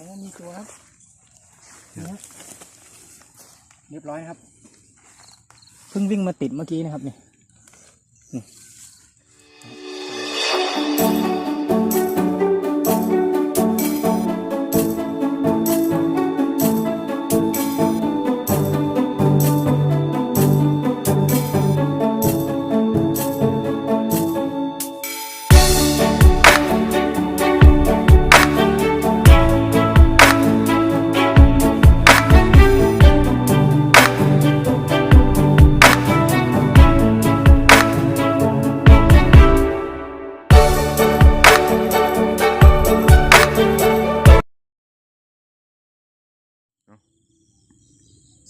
อ้มีตัวครับเนี่ยเรียบร้อยครับ เพิ่งวิ่งมาติดเมื่อกี้นะครับนี่นี่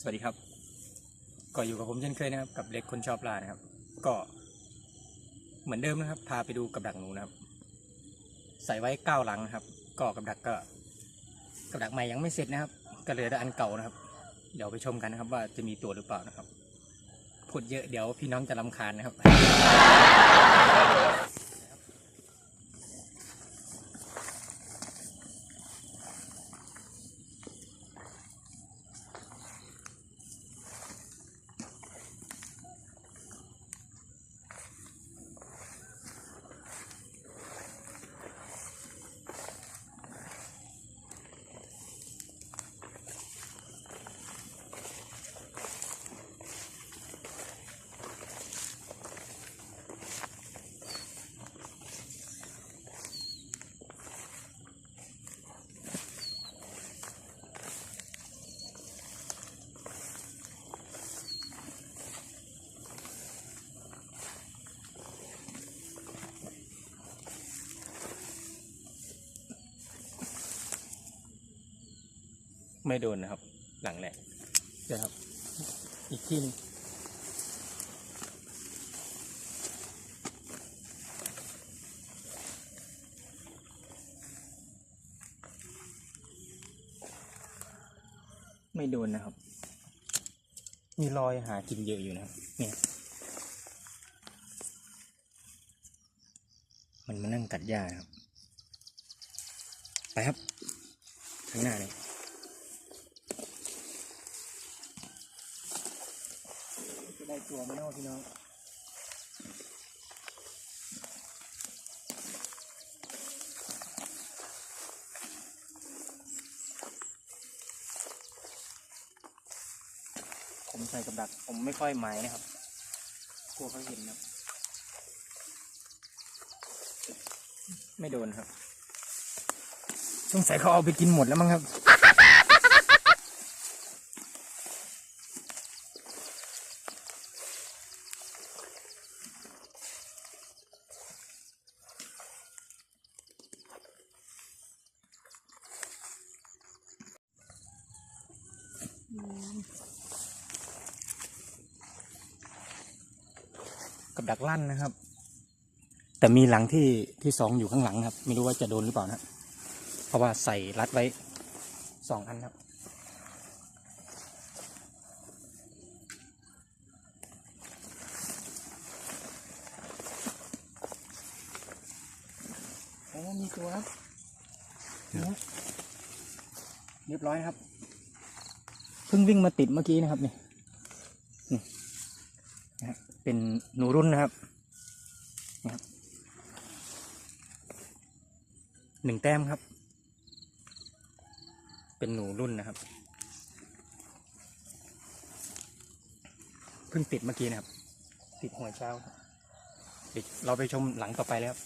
สวัสดีครับ ก็อยู่กับผมเช่นเคยนะครับ กับเล็กคนชอบปลานะครับ ก็เหมือนเดิมนะครับ พาไปดูกับดักหนูนะครับ ใส่ไว้เก้าหลังนะครับ ก็กับดักก็กับดักใหม่ยังไม่เสร็จนะครับ ก็เหลือแต่อันเก่านะครับ เดี๋ยวไปชมกันนะครับ ว่าจะมีตัวหรือเปล่านะครับพูดเยอะเดี๋ยวพี่น้องจะรำคาญนะครับ ไม่โดนนะครับ หลังแหลกเดี๋ยวครับ อีกที่หนึงไม่โดนนะครับ มีรอยหากินเยอะอยู่นะครับ เนี่ย มันมานั่งกัดหญ้านะครับ ไปครับ ข้างหน้าเลย จะได้ ตัวไหมเนาพี่น้องผมใส่กับดัก ผมไม่ค่อยหมายนะครับ กลัวเขาเห็นนะไม่โดนครับสงสัยเขาเอาไปกินหมดแล้วมั้งครับ กับดักลั่นนะครับ แต่มีหลังที่ที่สองอยู่ข้างหลังนะครับ ไม่รู้ว่าจะโดนหรือเปล่านะเพราะว่าใส่รัดไว้สองอันครับโอ้มีตัวครับเนี่ยเรียบร้อยครับ เพิ่งวิ่งมาติดเมื่อกี้นะครับนี่นี่นะเป็นหนูรุ่นนะครับนะครับหนึ่งแต้มครับ เป็นหนูรุ่นนะครับเพิ่งติดเมื่อกี้นะครับ ติดหัวเช้าเดี๋ยวเราไปชมหลังต่อไปแล้วครับ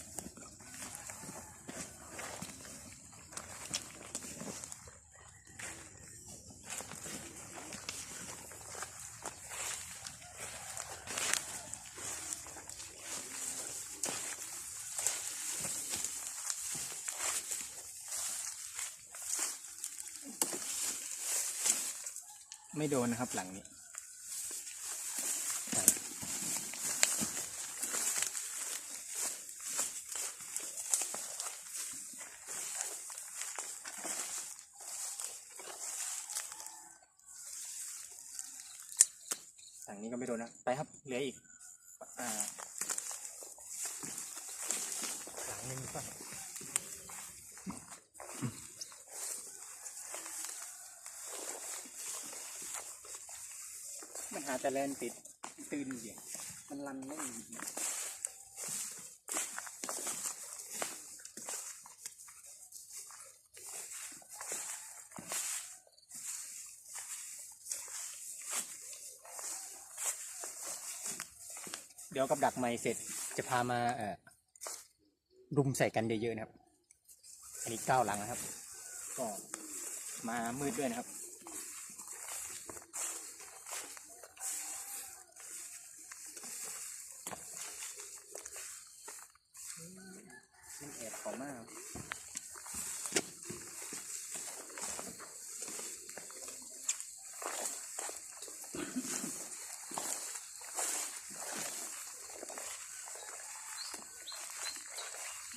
ไม่โดนนะครับหลังนี้หลังนี้ก็ไม่โดนนะ ไปครับ เหลืออีก อ่า หลังหนึงก่อน แต่แลนติดตื่นเสียมันรันไม่มีเดี๋ยวกับดักไม้เสร็จจะพามาเอ่อรุมใส่กันเยอะๆนะครับ อันนี้เก้าหลังนะครับ ก็มามืดด้วยนะครับ มันแอบเขามาก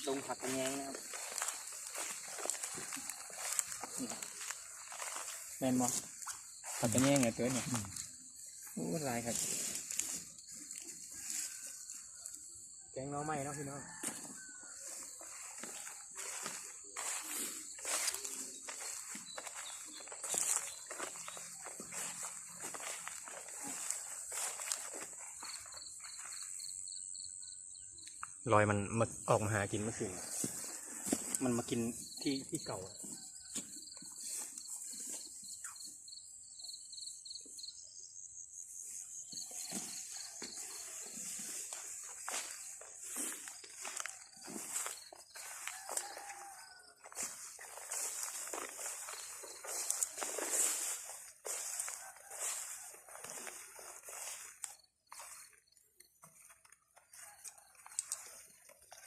ลงผักกระแยงนะครับนี่ครับแมนมอผักกระแยงไงตัวเนี่ยโอ้ลายครับแกงหน้องใหม่เนาะพี่น้อง รอยมันมาออกมาหากินเมื่อคืน มันมากินที่ที่เก่า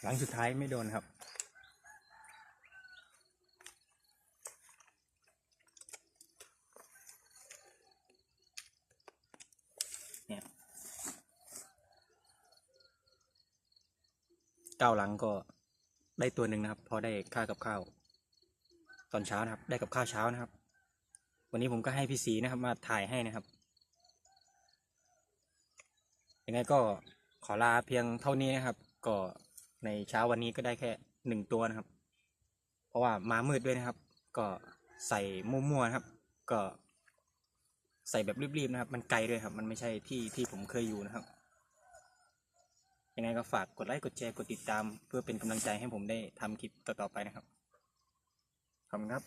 หลังสุดท้ายไม่โดนครับ เนี่ยเก้าหลังก็ได้ตัวหนึ่งนะครับ พอได้ค่ากับข้าว ตอนเช้านะครับ ได้กับข้าวเช้านะครับ วันนี้ผมก็ให้พี่สีนะครับ มาถ่ายให้นะครับยังไงก็ขอลาเพียงเท่านี้นะครับ ก็ ในเช้าวันนี้ก็ได้แค่หนึ่งตัวนะครับ เพราะว่ามามืดด้วยนะครับ ก็ใส่มั่วๆนะครับ ก็ใส่แบบรีบๆนะครับ มันไกลด้วยครับ มันไม่ใช่ที่ที่ผมเคยอยู่นะครับ ยังไงก็ฝากกดไลค์กดแชร์กดติดตาม เพื่อเป็นกำลังใจให้ผมได้ทำคลิปต่อๆไปนะครับขอบคุณครับ